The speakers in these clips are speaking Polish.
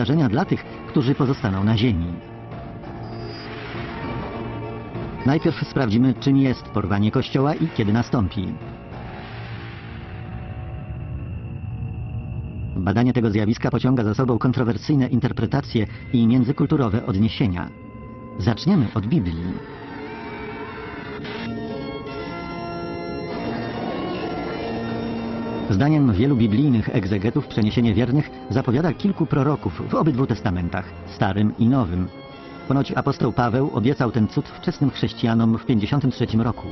objarzenia dla tych, którzy pozostaną na ziemi. Najpierw sprawdzimy, czym jest porwanie Kościoła i kiedy nastąpi. Badanie tego zjawiska pociąga za sobą kontrowersyjne interpretacje i międzykulturowe odniesienia. Zaczniemy od Biblii. Zdaniem wielu biblijnych egzegetów przeniesienie wiernych zapowiada kilku proroków w obydwu testamentach, Starym i Nowym. Ponoć apostoł Paweł obiecał ten cud wczesnym chrześcijanom w 53 roku.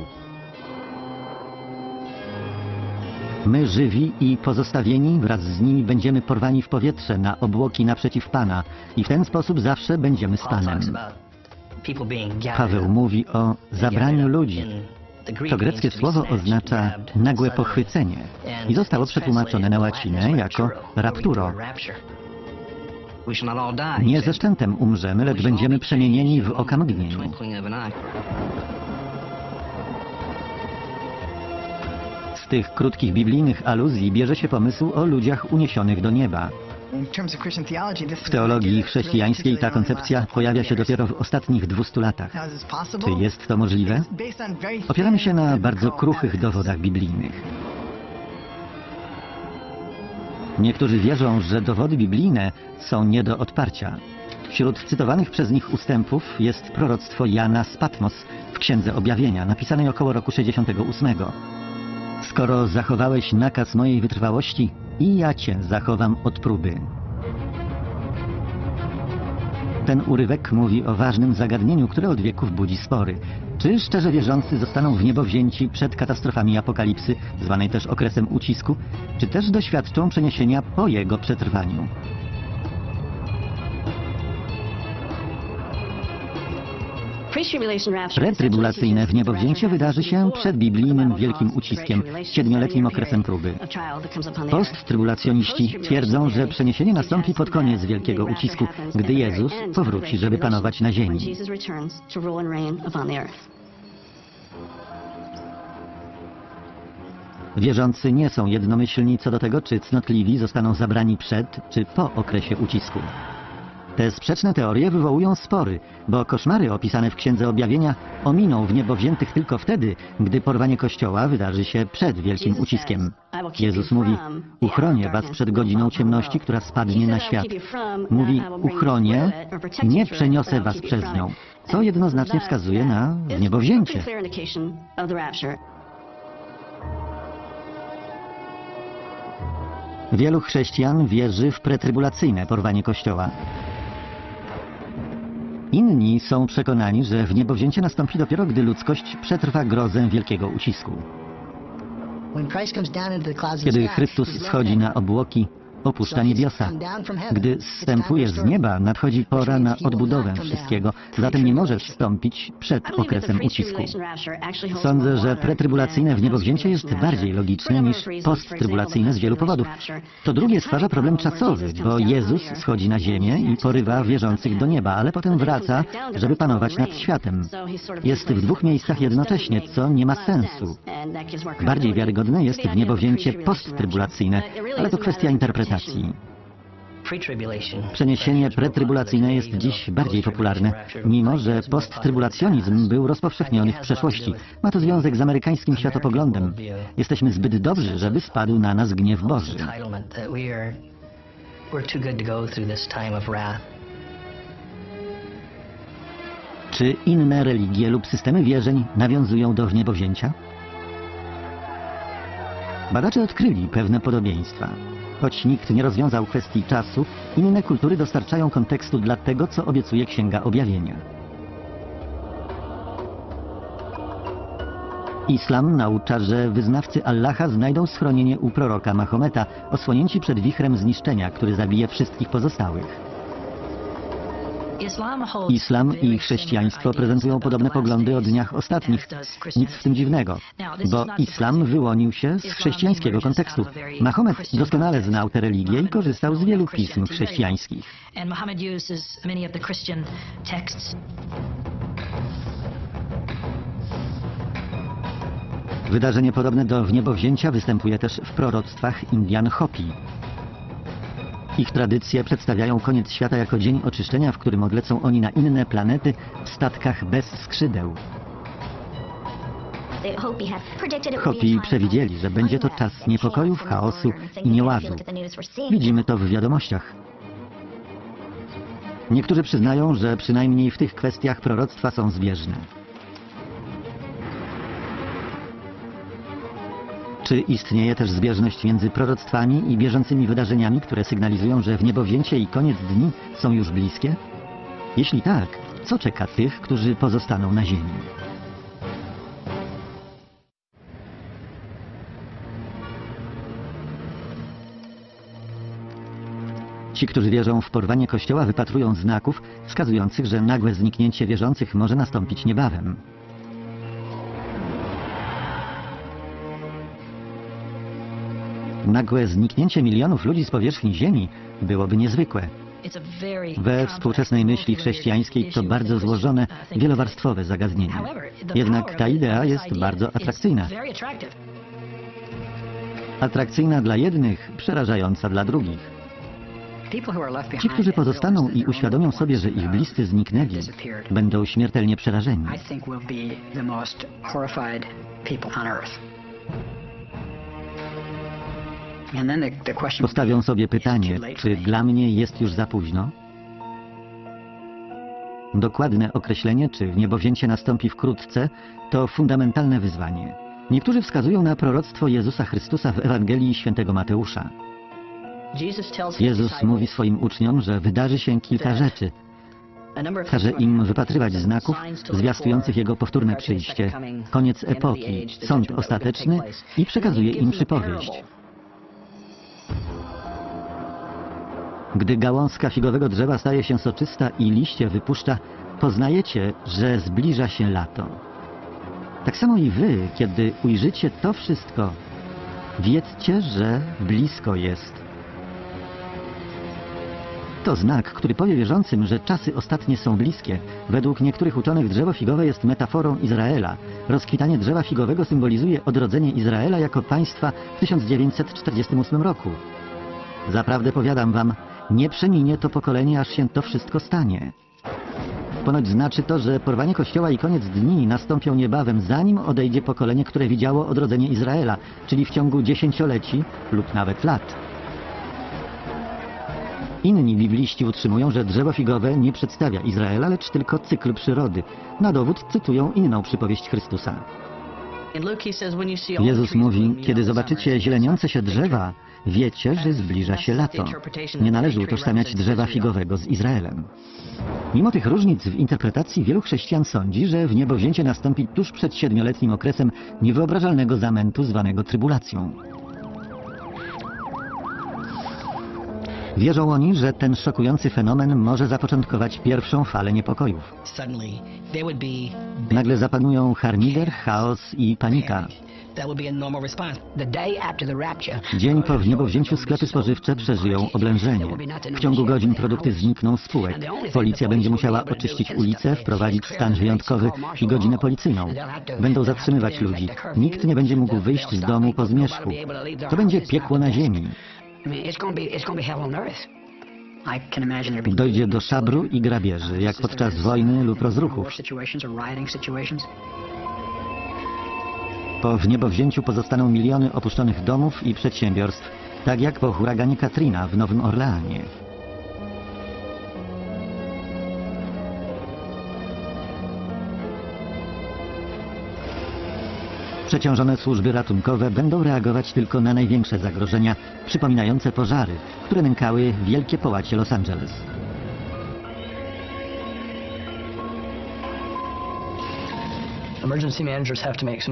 My żywi i pozostawieni wraz z nimi będziemy porwani w powietrze na obłoki naprzeciw Pana i w ten sposób zawsze będziemy z Panem. Paweł mówi o zabraniu ludzi. To greckie słowo oznacza nagłe pochwycenie i zostało przetłumaczone na łacinę jako rapturo. Nie ze szczętem umrzemy, lecz będziemy przemienieni w okamgnieniu. Z tych krótkich biblijnych aluzji bierze się pomysł o ludziach uniesionych do nieba. W teologii chrześcijańskiej ta koncepcja pojawia się dopiero w ostatnich 200 latach. Czy jest to możliwe? Opieramy się na bardzo kruchych dowodach biblijnych. Niektórzy wierzą, że dowody biblijne są nie do odparcia. Wśród cytowanych przez nich ustępów jest proroctwo Jana z Patmos w Księdze Objawienia, napisanej około roku 68. Skoro zachowałeś nakaz mojej wytrwałości, i ja cię zachowam od próby. Ten urywek mówi o ważnym zagadnieniu, które od wieków budzi spory. Czy szczerze wierzący zostaną w niebo wzięci przed katastrofami apokalipsy, zwanej też okresem ucisku, czy też doświadczą przeniesienia po jego przetrwaniu? Pretrybulacyjne wniebowzięcie wydarzy się przed biblijnym wielkim uciskiem, siedmioletnim okresem próby. Posttrybulacjoniści twierdzą, że przeniesienie nastąpi pod koniec wielkiego ucisku, gdy Jezus powróci, żeby panować na ziemi. Wierzący nie są jednomyślni co do tego, czy cnotliwi zostaną zabrani przed czy po okresie ucisku. Te sprzeczne teorie wywołują spory, bo koszmary opisane w Księdze Objawienia ominą w niebo wziętych tylko wtedy, gdy porwanie Kościoła wydarzy się przed wielkim uciskiem. Jezus mówi, uchronię was przed godziną ciemności, która spadnie na świat. Mówi, uchronię, nie przeniosę was przez nią, co jednoznacznie wskazuje na niebowzięcie. Wielu chrześcijan wierzy w pretrybulacyjne porwanie Kościoła. Inni są przekonani, że w niebowzięcie nastąpi dopiero, gdy ludzkość przetrwa grozę wielkiego ucisku. Kiedy Chrystus schodzi na obłoki, opuszcza niebiosa. Gdy zstępuje z nieba, nadchodzi pora na odbudowę wszystkiego, zatem nie może wstąpić przed okresem ucisku. Sądzę, że pretrybulacyjne wniebowzięcie jest bardziej logiczne niż posttrybulacyjne z wielu powodów. To drugie stwarza problem czasowy, bo Jezus schodzi na ziemię i porywa wierzących do nieba, ale potem wraca, żeby panować nad światem. Jest w dwóch miejscach jednocześnie, co nie ma sensu. Bardziej wiarygodne jest wniebowzięcie posttrybulacyjne, ale to kwestia interpretacji. Przeniesienie pretrybulacyjne jest dziś bardziej popularne, mimo że posttrybulacjonizm był rozpowszechniony w przeszłości. Ma to związek z amerykańskim światopoglądem. Jesteśmy zbyt dobrzy, żeby spadł na nas gniew Boży. Czy inne religie lub systemy wierzeń nawiązują do wniebowzięcia? Badacze odkryli pewne podobieństwa. Choć nikt nie rozwiązał kwestii czasu, inne kultury dostarczają kontekstu dla tego, co obiecuje Księga Objawienia. Islam naucza, że wyznawcy Allaha znajdą schronienie u proroka Mahometa, osłonięci przed wichrem zniszczenia, który zabije wszystkich pozostałych. Islam i chrześcijaństwo prezentują podobne poglądy o dniach ostatnich. Nic w tym dziwnego, bo islam wyłonił się z chrześcijańskiego kontekstu. Mahomet doskonale znał tę religię i korzystał z wielu pism chrześcijańskich. Wydarzenie podobne do wniebowzięcia występuje też w proroctwach Indian Hopi. Ich tradycje przedstawiają koniec świata jako dzień oczyszczenia, w którym odlecą oni na inne planety w statkach bez skrzydeł. Hopi przewidzieli, że będzie to czas niepokojów, chaosu i nieładu. Widzimy to w wiadomościach. Niektórzy przyznają, że przynajmniej w tych kwestiach proroctwa są zbieżne. Czy istnieje też zbieżność między proroctwami i bieżącymi wydarzeniami, które sygnalizują, że w niebowzięcie i koniec dni są już bliskie? Jeśli tak, co czeka tych, którzy pozostaną na Ziemi? Ci, którzy wierzą w porwanie Kościoła, wypatrują znaków wskazujących, że nagłe zniknięcie wierzących może nastąpić niebawem. Nagłe zniknięcie milionów ludzi z powierzchni Ziemi byłoby niezwykłe. We współczesnej myśli chrześcijańskiej to bardzo złożone, wielowarstwowe zagadnienie. Jednak ta idea jest bardzo atrakcyjna. Atrakcyjna dla jednych, przerażająca dla drugich. Ci, którzy pozostaną i uświadomią sobie, że ich bliscy zniknęli, będą śmiertelnie przerażeni. Postawią sobie pytanie, czy dla mnie jest już za późno? Dokładne określenie, czy niebowzięcie nastąpi wkrótce, to fundamentalne wyzwanie. Niektórzy wskazują na proroctwo Jezusa Chrystusa w Ewangelii Świętego Mateusza. Jezus mówi swoim uczniom, że wydarzy się kilka rzeczy. Każe im wypatrywać znaków zwiastujących Jego powtórne przyjście, koniec epoki, sąd ostateczny i przekazuje im przypowieść. Gdy gałązka figowego drzewa staje się soczysta i liście wypuszcza, poznajecie, że zbliża się lato. Tak samo i wy, kiedy ujrzycie to wszystko, wiedzcie, że blisko jest. To znak, który powie wierzącym, że czasy ostatnie są bliskie. Według niektórych uczonych drzewo figowe jest metaforą Izraela. Rozkwitanie drzewa figowego symbolizuje odrodzenie Izraela jako państwa w 1948 roku. Zaprawdę powiadam wam, nie przeminie to pokolenie, aż się to wszystko stanie. Ponoć znaczy to, że porwanie Kościoła i koniec dni nastąpią niebawem, zanim odejdzie pokolenie, które widziało odrodzenie Izraela, czyli w ciągu dziesięcioleci lub nawet lat. Inni bibliści utrzymują, że drzewo figowe nie przedstawia Izraela, lecz tylko cykl przyrody. Na dowód cytują inną przypowieść Chrystusa. Jezus mówi, kiedy zobaczycie zieleniące się drzewa, wiecie, że zbliża się lato. Nie należy utożsamiać drzewa figowego z Izraelem. Mimo tych różnic w interpretacji wielu chrześcijan sądzi, że w niebowzięcie nastąpi tuż przed siedmioletnim okresem niewyobrażalnego zamętu zwanego trybulacją. Wierzą oni, że ten szokujący fenomen może zapoczątkować pierwszą falę niepokojów. Nagle zapanują harmider, chaos i panika. Dzień po wniebowzięciu sklepy spożywcze przeżyją oblężenie. W ciągu godzin produkty znikną z półek. Policja będzie musiała oczyścić ulice, wprowadzić stan wyjątkowy i godzinę policyjną. Będą zatrzymywać ludzi. Nikt nie będzie mógł wyjść z domu po zmierzchu. To będzie piekło na ziemi. Dojdzie do szabru i grabieży, jak podczas wojny lub rozruchów. Po wniebowzięciu pozostaną miliony opuszczonych domów i przedsiębiorstw, tak jak po huraganie Katrina w Nowym Orleanie. Przeciążone służby ratunkowe będą reagować tylko na największe zagrożenia, przypominające pożary, które nękały wielkie połacie Los Angeles.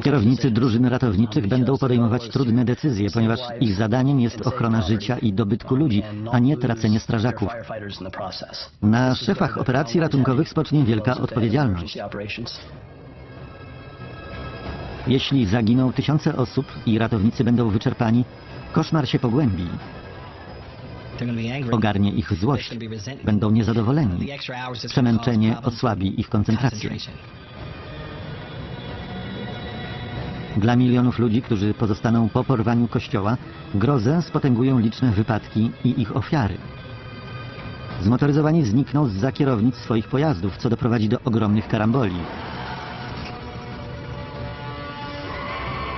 Kierownicy drużyn ratowniczych będą podejmować trudne decyzje, ponieważ ich zadaniem jest ochrona życia i dobytku ludzi, a nie tracenie strażaków. Na szefach operacji ratunkowych spocznie wielka odpowiedzialność. Jeśli zaginą tysiące osób i ratownicy będą wyczerpani, koszmar się pogłębi. Ogarnie ich złość. Będą niezadowoleni. Przemęczenie osłabi ich koncentrację. Dla milionów ludzi, którzy pozostaną po porwaniu kościoła, grozę spotęgują liczne wypadki i ich ofiary. Zmotoryzowani znikną z kierownic swoich pojazdów, co doprowadzi do ogromnych karamboli.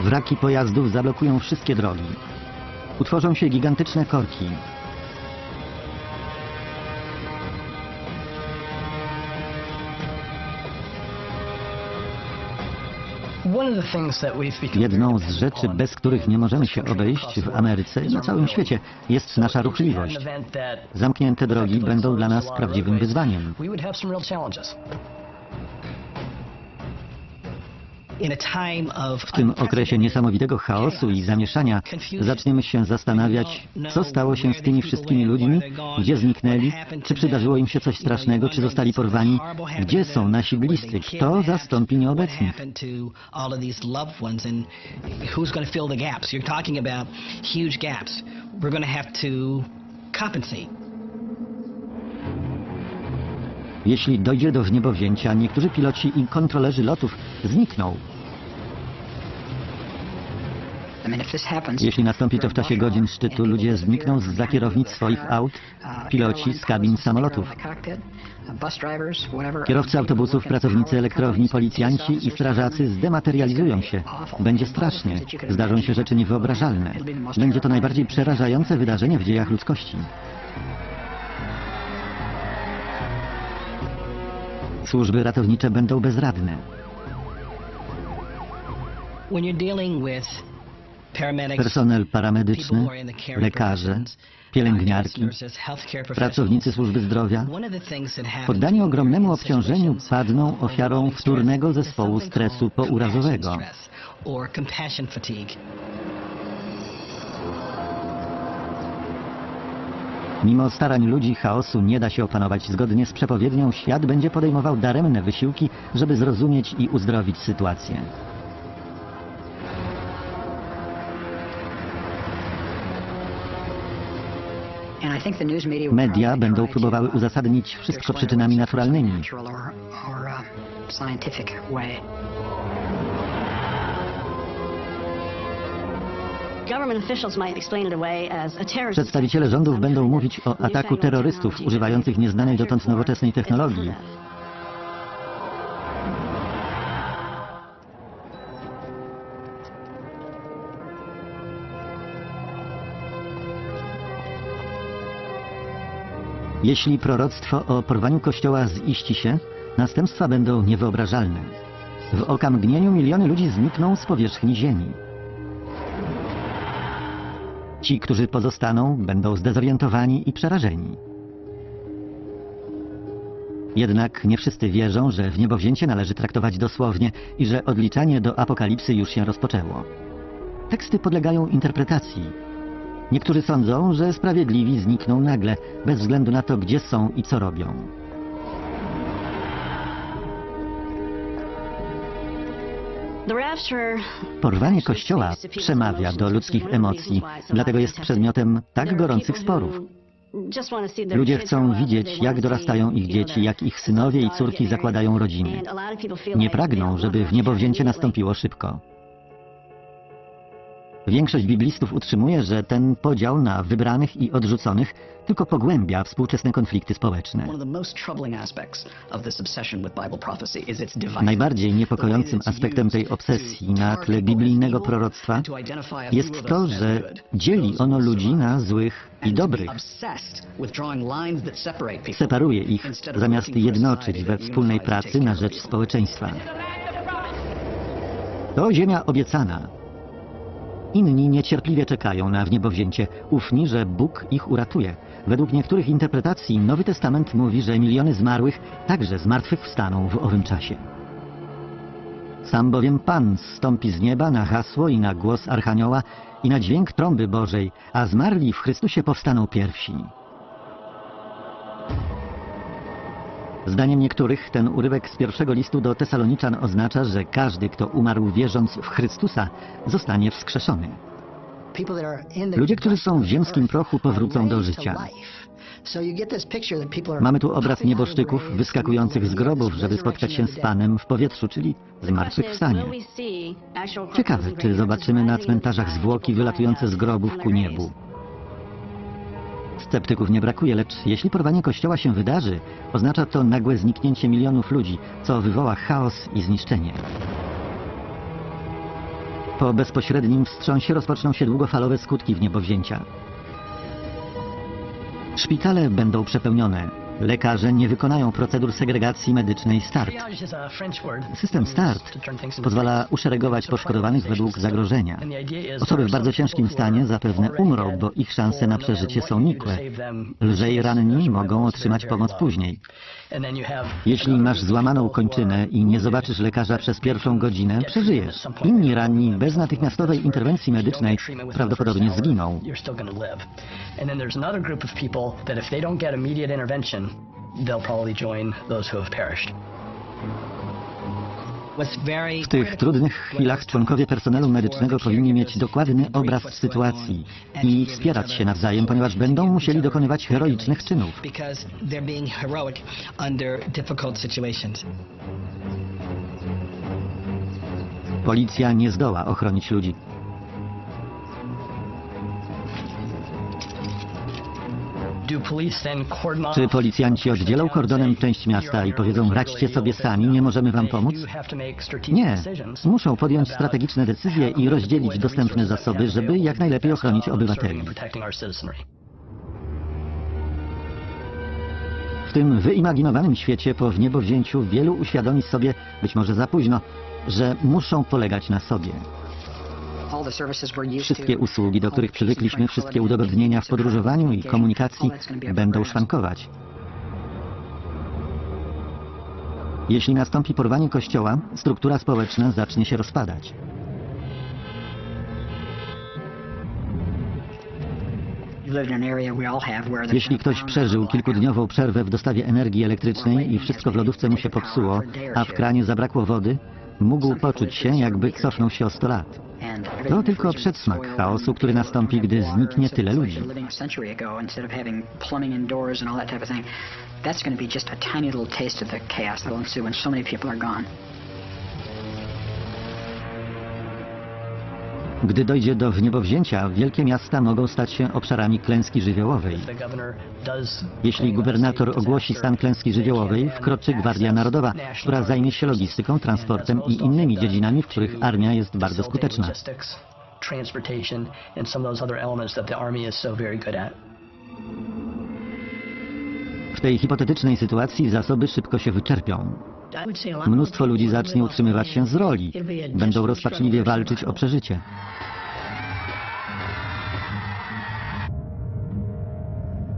Wraki pojazdów zablokują wszystkie drogi. Utworzą się gigantyczne korki. Jedną z rzeczy, bez których nie możemy się obejść w Ameryce i na całym świecie, jest nasza ruchliwość. Zamknięte drogi będą dla nas prawdziwym wyzwaniem. W tym okresie niesamowitego chaosu i zamieszania zaczniemy się zastanawiać, co stało się z tymi wszystkimi ludźmi, gdzie zniknęli, czy przydarzyło im się coś strasznego, czy zostali porwani, gdzie są nasi bliscy, kto zastąpi nieobecnych. Jeśli dojdzie do wniebowzięcia, niektórzy piloci i kontrolerzy lotów znikną. Jeśli nastąpi to w czasie godzin szczytu, ludzie znikną z kierownic swoich aut, piloci z kabin samolotów. Kierowcy autobusów, pracownicy elektrowni, policjanci i strażacy zdematerializują się. Będzie strasznie. Zdarzą się rzeczy niewyobrażalne. Będzie to najbardziej przerażające wydarzenie w dziejach ludzkości. Służby ratownicze będą bezradne. When you're dealing with Personel paramedyczny, lekarze, pielęgniarki, pracownicy służby zdrowia, poddani ogromnemu obciążeniu padną of ofiarą wtórnego zespołu stresu pourazowego. Mimo starań ludzi chaosu nie da się opanować. Zgodnie z przepowiednią świat będzie podejmował daremne wysiłki, żeby zrozumieć i uzdrowić sytuację. Media będą próbowały uzasadnić wszystko przyczynami naturalnymi. Przedstawiciele rządów będą mówić o ataku terrorystów używających nieznanej dotąd nowoczesnej technologii. Jeśli proroctwo o porwaniu kościoła ziści się, następstwa będą niewyobrażalne. W okamgnieniu miliony ludzi znikną z powierzchni ziemi. Ci, którzy pozostaną, będą zdezorientowani i przerażeni. Jednak nie wszyscy wierzą, że w niebowzięcie należy traktować dosłownie i że odliczanie do apokalipsy już się rozpoczęło. Teksty podlegają interpretacji. Niektórzy sądzą, że sprawiedliwi znikną nagle, bez względu na to, gdzie są i co robią. Porwanie Kościoła przemawia do ludzkich emocji, dlatego jest przedmiotem tak gorących sporów. Ludzie chcą widzieć, jak dorastają ich dzieci, jak ich synowie i córki zakładają rodziny. Nie pragną, żeby w niebowzięcie nastąpiło szybko. Większość biblistów utrzymuje, że ten podział na wybranych i odrzuconych tylko pogłębia współczesne konflikty społeczne. Najbardziej niepokojącym aspektem tej obsesji na tle biblijnego proroctwa jest to, że dzieli ono ludzi na złych i dobrych. Separuje ich, zamiast jednoczyć we wspólnej pracy na rzecz społeczeństwa. To ziemia obiecana. Inni niecierpliwie czekają na wniebowzięcie, ufni, że Bóg ich uratuje. Według niektórych interpretacji Nowy Testament mówi, że miliony zmarłych także z martwych wstaną w owym czasie. Sam bowiem Pan zstąpi z nieba na hasło i na głos Archanioła i na dźwięk trąby Bożej, a zmarli w Chrystusie powstaną pierwsi. Zdaniem niektórych ten urywek z pierwszego listu do Tesaloniczan oznacza, że każdy, kto umarł wierząc w Chrystusa, zostanie wskrzeszony. Ludzie, którzy są w ziemskim prochu, powrócą do życia. Mamy tu obraz nieboszczyków wyskakujących z grobów, żeby spotkać się z Panem w powietrzu, czyli zmartwychwstanie. Ciekawe, czy zobaczymy na cmentarzach zwłoki wylatujące z grobów ku niebu. Sceptyków nie brakuje, lecz jeśli porwanie kościoła się wydarzy, oznacza to nagłe zniknięcie milionów ludzi, co wywoła chaos i zniszczenie. Po bezpośrednim wstrząsie rozpoczną się długofalowe skutki wniebowzięcia. Szpitale będą przepełnione. Lekarze nie wykonają procedur segregacji medycznej START. System START pozwala uszeregować poszkodowanych według zagrożenia. Osoby w bardzo ciężkim stanie zapewne umrą, bo ich szanse na no przeżycie what są nikłe. Lżej ranni mogą otrzymać pomoc później. Jeśli masz złamaną kończynę i nie zobaczysz lekarza przez pierwszą godzinę, przeżyjesz. Inni ranni bez natychmiastowej interwencji medycznej prawdopodobnie zginą. And then there's another group of people that if they don't get immediate intervention, they'll probably join those who have perished. W tych trudnych chwilach członkowie personelu medycznego powinni mieć dokładny obraz sytuacji i wspierać się nawzajem, ponieważ będą musieli dokonywać heroicznych czynów. Because they're being heroic under difficult situations. Policja nie zdoła ochronić ludzi. Czy policjanci oddzielą kordonem część miasta i powiedzą radźcie sobie sami, nie możemy wam pomóc? Nie. Muszą podjąć strategiczne decyzje i rozdzielić dostępne zasoby, żeby jak najlepiej ochronić obywateli. W tym wyimaginowanym świecie po wniebowzięciu wielu uświadomi sobie, być może za późno, że muszą polegać na sobie. Wszystkie usługi, do których przywykliśmy, wszystkie udogodnienia w podróżowaniu i komunikacji będą szwankować. Jeśli nastąpi porwanie kościoła, struktura społeczna zacznie się rozpadać. Jeśli ktoś przeżył kilkudniową przerwę w dostawie energii elektrycznej i wszystko w lodówce mu się popsuło, a w kranie zabrakło wody, mógł poczuć się, jakby cofnął się o 100 lat. To tylko przedsmak chaosu, który nastąpi, gdy zniknie tyle ludzi. That's going to be just a tiny little taste of the chaos that will ensue when so many people are gone. Gdy dojdzie do wniebowzięcia, wielkie miasta mogą stać się obszarami klęski żywiołowej. Jeśli gubernator ogłosi stan klęski żywiołowej, wkroczy Gwardia Narodowa, która zajmie się logistyką, transportem i innymi dziedzinami, w których armia jest bardzo skuteczna. Transportation and some of those other elements that the army is so very good at. W tej hipotetycznej sytuacji zasoby szybko się wyczerpią. Mnóstwo ludzi zacznie utrzymywać się z roli. Będą rozpaczliwie walczyć o przeżycie.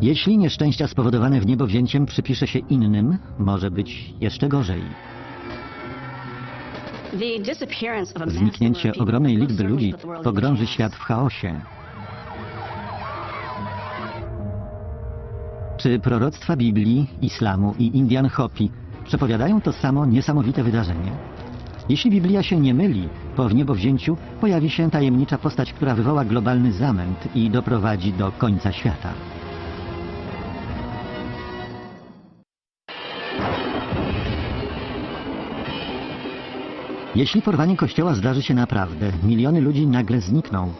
Jeśli nieszczęścia spowodowane wniebowzięciem przypisze się innym, może być jeszcze gorzej. Zniknięcie ogromnej liczby ludzi pogrąży świat w chaosie. Czy proroctwa Biblii, islamu i Indian Hopi przepowiadają to samo niesamowite wydarzenie? Jeśli Biblia się nie myli, po wniebowzięciu pojawi się tajemnicza postać, która wywoła globalny zamęt i doprowadzi do końca świata. Jeśli porwanie kościoła zdarzy się naprawdę, miliony ludzi nagle znikną.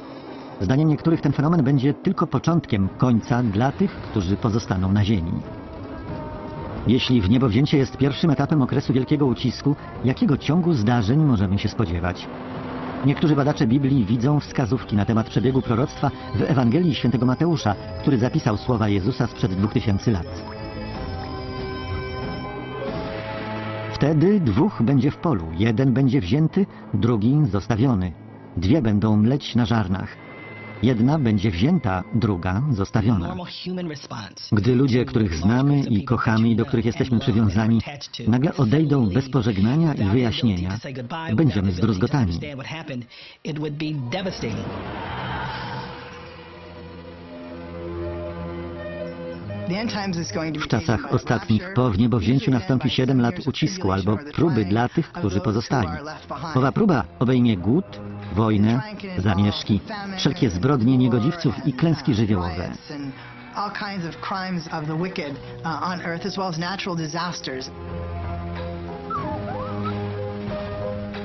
Zdaniem niektórych ten fenomen będzie tylko początkiem końca dla tych, którzy pozostaną na ziemi. Jeśli wniebowzięcie jest pierwszym etapem okresu wielkiego ucisku, jakiego ciągu zdarzeń możemy się spodziewać? Niektórzy badacze Biblii widzą wskazówki na temat przebiegu proroctwa w Ewangelii świętego Mateusza, który zapisał słowa Jezusa sprzed 2000 lat. Wtedy dwóch będzie w polu, jeden będzie wzięty, drugi zostawiony. Dwie będą mleć na żarnach. Jedna będzie wzięta, druga zostawiona. Gdy ludzie, których znamy i kochamy i do których jesteśmy przywiązani, nagle odejdą bez pożegnania i wyjaśnienia, będziemy zdruzgotani. W czasach ostatnich po wniebowzięciu nastąpi 7 lat ucisku albo próby dla tych, którzy pozostali. Owa próba obejmie głód, wojnę, zamieszki, wszelkie zbrodnie niegodziwców i klęski żywiołowe. all kinds of crimes of the wicked on earth, as well as natural disasters.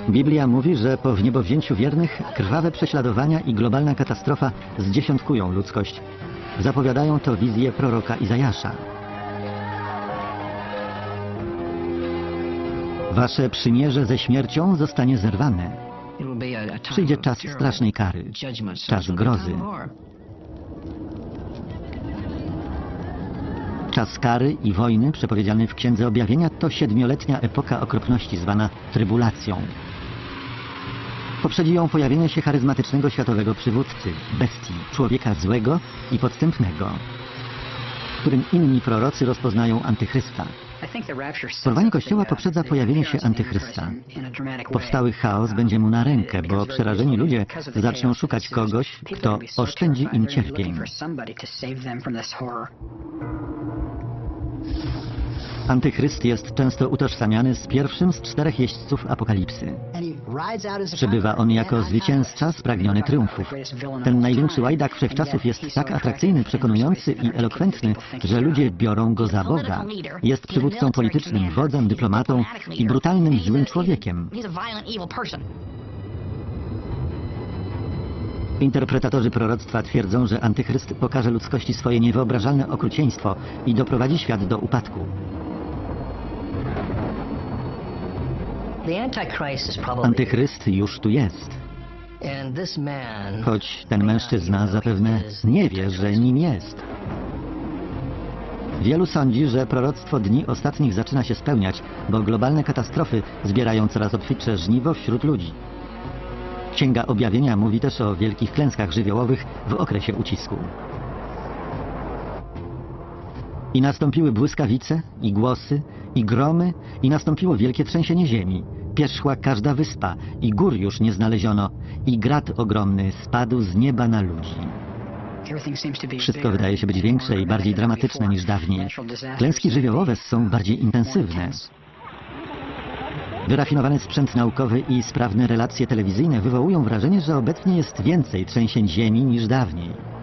Biblia mówi, że po wniebowzięciu wiernych krwawe prześladowania i globalna katastrofa zdziesiątkują ludzkość. Zapowiadają to wizje proroka Izajasza. Wasze przymierze ze śmiercią zostanie zerwane. Przyjdzie czas strasznej kary, czas grozy. Czas kary i wojny przepowiedziany w Księdze Objawienia to siedmioletnia epoka okropności zwana trybulacją. Poprzedzi ją pojawienie się charyzmatycznego światowego przywódcy, bestii, człowieka złego i podstępnego, którym inni prorocy rozpoznają antychrysta. Porwanie Kościoła poprzedza pojawienie się antychrysta. Powstały chaos będzie mu na rękę, bo przerażeni ludzie zaczną szukać kogoś, kto oszczędzi im cierpień. Antychryst jest często utożsamiany z pierwszym z czterech jeźdźców apokalipsy. Przybywa on jako zwycięzca spragniony triumfów. Ten największy łajdak wszechczasów jest tak atrakcyjny, przekonujący i elokwentny, że ludzie biorą go za Boga. Jest przywódcą politycznym, wodzem, dyplomatą i brutalnym, złym człowiekiem. Interpretatorzy proroctwa twierdzą, że antychryst pokaże ludzkości swoje niewyobrażalne okrucieństwo i doprowadzi świat do upadku. The Antichrist is probably Antychryst już tu jest, choć ten mężczyzna zapewne nie wie, że nim jest. Wielu sądzi, że proroctwo dni ostatnich zaczyna się spełniać, bo globalne katastrofy zbierają coraz obfitsze żniwo wśród ludzi. Księga Objawienia mówi też o wielkich klęskach żywiołowych w okresie ucisku. I nastąpiły błyskawice, i głosy, i gromy, i nastąpiło wielkie trzęsienie ziemi. Pierzchła każda wyspa, i gór już nie znaleziono, i grad ogromny spadł z nieba na ludzi. Wszystko wydaje się być większe i bardziej dramatyczne niż dawniej. Klęski żywiołowe są bardziej intensywne. Wyrafinowany sprzęt naukowy i sprawne relacje telewizyjne wywołują wrażenie, że obecnie jest więcej trzęsień ziemi niż dawniej.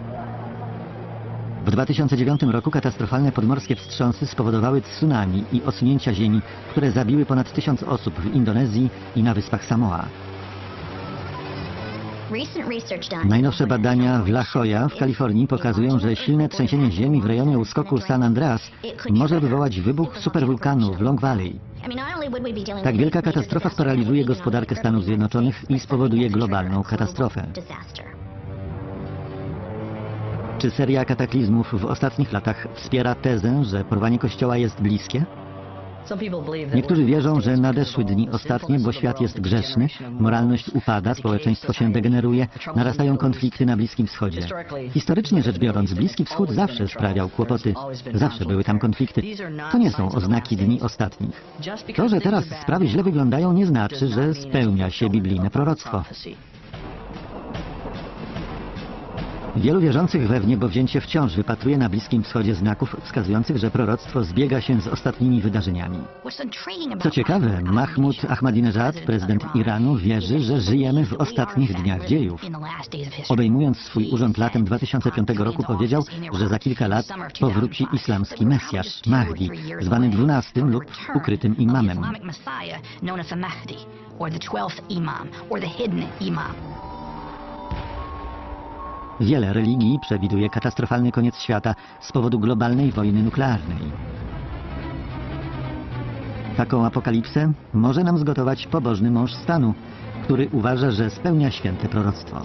W 2009 roku katastrofalne podmorskie wstrząsy spowodowały tsunami i osunięcia ziemi, które zabiły ponad tysiąc osób w Indonezji i na wyspach Samoa. Najnowsze badania w La Jolla w Kalifornii pokazują, że silne trzęsienie ziemi w rejonie uskoku San Andreas może wywołać wybuch superwulkanu w Long Valley. Tak wielka katastrofa sparaliżuje gospodarkę Stanów Zjednoczonych i spowoduje globalną katastrofę. Czy seria kataklizmów w ostatnich latach wspiera tezę, że porwanie Kościoła jest bliskie? Niektórzy wierzą, że nadeszły dni ostatnie, bo świat jest grzeszny, moralność upada, społeczeństwo się degeneruje, narastają konflikty na Bliskim Wschodzie. Historycznie rzecz biorąc, Bliski Wschód zawsze sprawiał kłopoty, zawsze były tam konflikty. To nie są oznaki dni ostatnich. To, że teraz sprawy źle wyglądają, nie znaczy, że spełnia się biblijne proroctwo. Wielu wierzących we wniebowzięcie wciąż wypatruje na Bliskim Wschodzie znaków wskazujących, że proroctwo zbiega się z ostatnimi wydarzeniami. Co ciekawe, Mahmud Ahmadinejad, prezydent Iranu, wierzy, że żyjemy w ostatnich dniach dziejów. Obejmując swój urząd latem 2005 roku powiedział, że za kilka lat powróci islamski Mesjasz, Mahdi, zwany dwunastym lub ukrytym imamem. Wiele religii przewiduje katastrofalny koniec świata z powodu globalnej wojny nuklearnej. Taką apokalipsę może nam zgotować pobożny mąż stanu, który uważa, że spełnia święte proroctwo.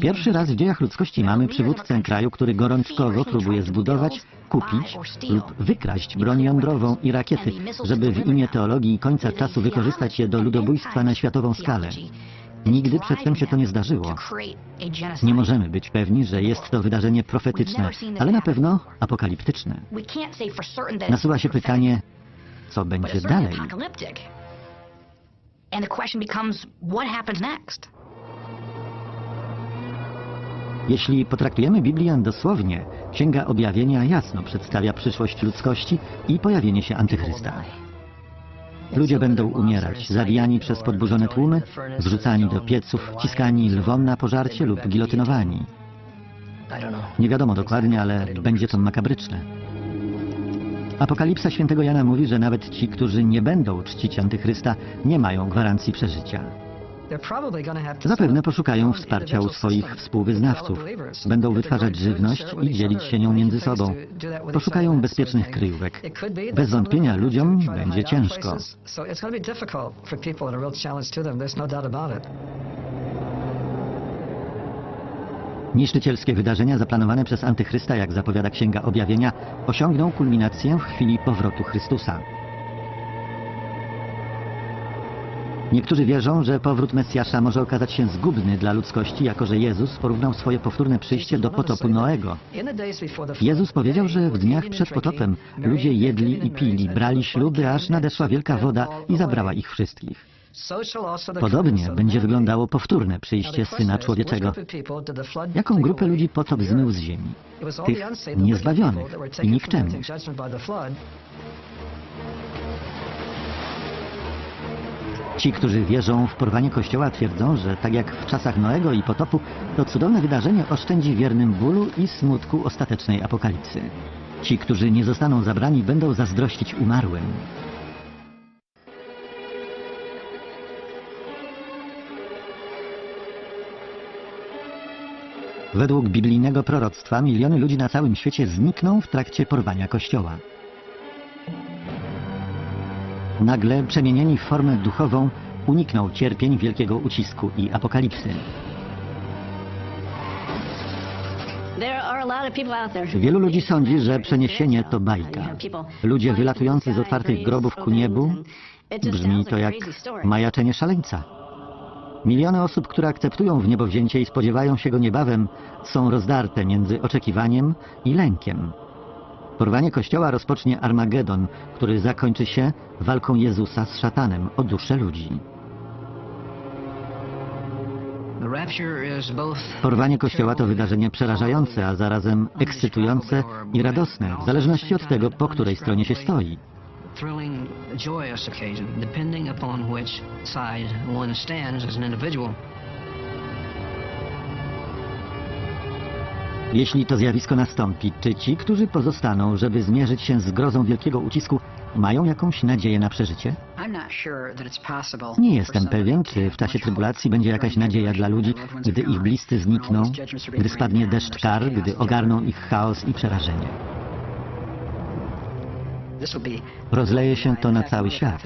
Pierwszy raz w dziejach ludzkości mamy przywódcę kraju, który gorączkowo próbuje zbudować, kupić lub wykraść broń jądrową i rakiety, żeby w imię teologii końca czasu wykorzystać je do ludobójstwa na światową skalę. Nigdy przedtem się to nie zdarzyło. Nie możemy być pewni, że jest to wydarzenie profetyczne, ale na pewno apokaliptyczne. Nasuwa się pytanie, co będzie dalej? apocalyptic. And the question becomes, what happens next? Jeśli potraktujemy Biblię dosłownie, Księga Objawienia jasno przedstawia przyszłość ludzkości i pojawienie się Antychrysta. Ludzie będą umierać, zabijani przez podburzone tłumy, zrzucani do pieców, wciskani lwom na pożarcie lub gilotynowani. Nie wiadomo dokładnie, ale będzie to makabryczne. Apokalipsa świętego Jana mówi, że nawet ci, którzy nie będą czcić Antychrysta, nie mają gwarancji przeżycia. Zapewne poszukają wsparcia u swoich współwyznawców. Będą wytwarzać żywność i dzielić się nią między sobą. Poszukają bezpiecznych kryjówek. Bez wątpienia ludziom będzie ciężko. Niszczycielskie wydarzenia zaplanowane przez Antychrysta, jak zapowiada Księga Objawienia, osiągną kulminację w chwili powrotu Chrystusa. Niektórzy wierzą, że powrót Mesjasza może okazać się zgubny dla ludzkości, jako że Jezus porównał swoje powtórne przyjście do potopu Noego. Jezus powiedział, że w dniach przed potopem ludzie jedli i pili, brali śluby, aż nadeszła wielka woda i zabrała ich wszystkich. Podobnie będzie wyglądało powtórne przyjście Syna Człowieczego. Jaką grupę ludzi potop zmył z ziemi? Tych niezbawionych i nikczemnych. Ci, którzy wierzą w porwanie Kościoła, twierdzą, że tak jak w czasach Noego i potopu, to cudowne wydarzenie oszczędzi wiernym bólu i smutku ostatecznej apokalipsy. Ci, którzy nie zostaną zabrani, będą zazdrościć umarłym. Według biblijnego proroctwa miliony ludzi na całym świecie znikną w trakcie porwania Kościoła. Nagle, przemienieni w formę duchową, unikną cierpień wielkiego ucisku i apokalipsy. Wielu ludzi sądzi, że przeniesienie to bajka. Ludzie wylatujący z otwartych grobów ku niebu brzmi to jak majaczenie szaleńca. Miliony osób, które akceptują w niebo wzięcie i spodziewają się go niebawem, są rozdarte między oczekiwaniem i lękiem. Porwanie Kościoła rozpocznie Armagedon, który zakończy się walką Jezusa z szatanem o duszę ludzi. Porwanie Kościoła to wydarzenie przerażające, a zarazem ekscytujące i radosne, w zależności od tego, po której stronie się stoi. Jeśli to zjawisko nastąpi, czy ci, którzy pozostaną, żeby zmierzyć się z grozą wielkiego ucisku, mają jakąś nadzieję na przeżycie? Nie jestem pewien, czy w czasie trybulacji będzie jakaś nadzieja dla ludzi, gdy ich bliscy znikną, gdy spadnie deszcz kar, gdy ogarną ich chaos i przerażenie. Rozleje się to na cały świat.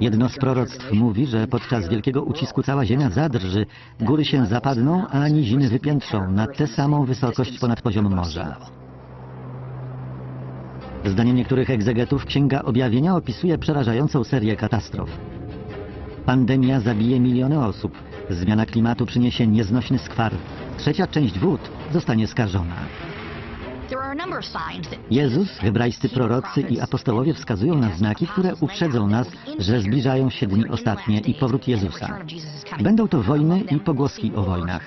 Jedno z proroctw mówi, że podczas wielkiego ucisku cała ziemia zadrży, góry się zapadną, a niziny wypiętrzą na tę samą wysokość ponad poziom morza. Zdaniem niektórych egzegetów Księga Objawienia opisuje przerażającą serię katastrof. Pandemia zabije miliony osób, zmiana klimatu przyniesie nieznośny skwar, trzecia część wód zostanie skażona. Jezus, hebrajscy prorocy i apostołowie wskazują na znaki, które uprzedzą nas, że zbliżają się dni ostatnie i powrót Jezusa. Będą to wojny i pogłoski o wojnach.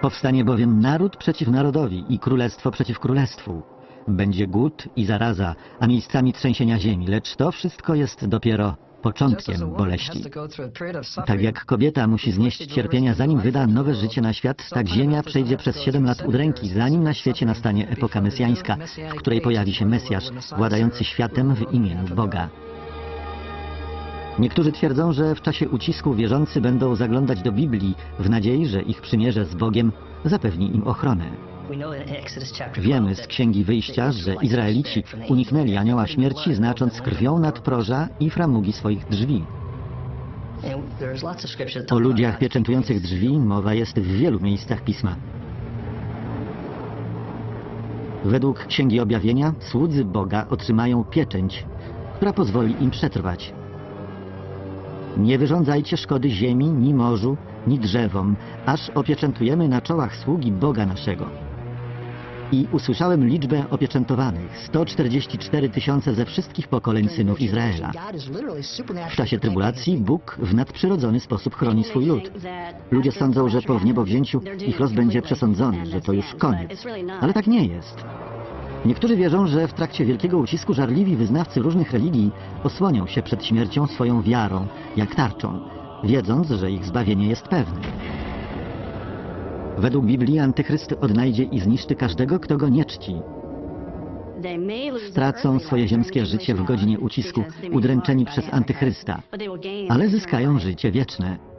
Powstanie bowiem naród przeciw narodowi i królestwo przeciw królestwu. Będzie głód i zaraza, a miejscami trzęsienia ziemi, lecz to wszystko jest dopiero początkiem boleści. Tak jak kobieta musi znieść cierpienia, zanim wyda nowe życie na świat, tak ziemia przejdzie przez siedem lat udręki, zanim na świecie nastanie epoka mesjańska, w której pojawi się Mesjasz, władający światem w imieniu Boga. Niektórzy twierdzą, że w czasie ucisku wierzący będą zaglądać do Biblii w nadziei, że ich przymierze z Bogiem zapewni im ochronę. Wiemy z Księgi Wyjścia, że Izraelici uniknęli anioła śmierci, znacząc krwią nadproża i framugi swoich drzwi. O ludziach pieczętujących drzwi mowa jest w wielu miejscach Pisma. Według Księgi Objawienia słudzy Boga otrzymają pieczęć, która pozwoli im przetrwać. Nie wyrządzajcie szkody ziemi, ni morzu, ni drzewom, aż opieczętujemy na czołach sługi Boga naszego. I usłyszałem liczbę opieczętowanych 144 tysiące ze wszystkich pokoleń synów Izraela. W czasie trybulacji Bóg w nadprzyrodzony sposób chroni swój lud. Ludzie sądzą, że po wniebowzięciu ich los będzie przesądzony, że to już koniec. Ale tak nie jest. Niektórzy wierzą, że w trakcie wielkiego ucisku żarliwi wyznawcy różnych religii osłonią się przed śmiercią swoją wiarą, jak tarczą, wiedząc, że ich zbawienie jest pewne. Według Biblii Antychryst odnajdzie i zniszczy każdego, kto go nie czci. Stracą swoje ziemskie życie w godzinie ucisku, udręczeni przez antychrysta, ale zyskają życie wieczne.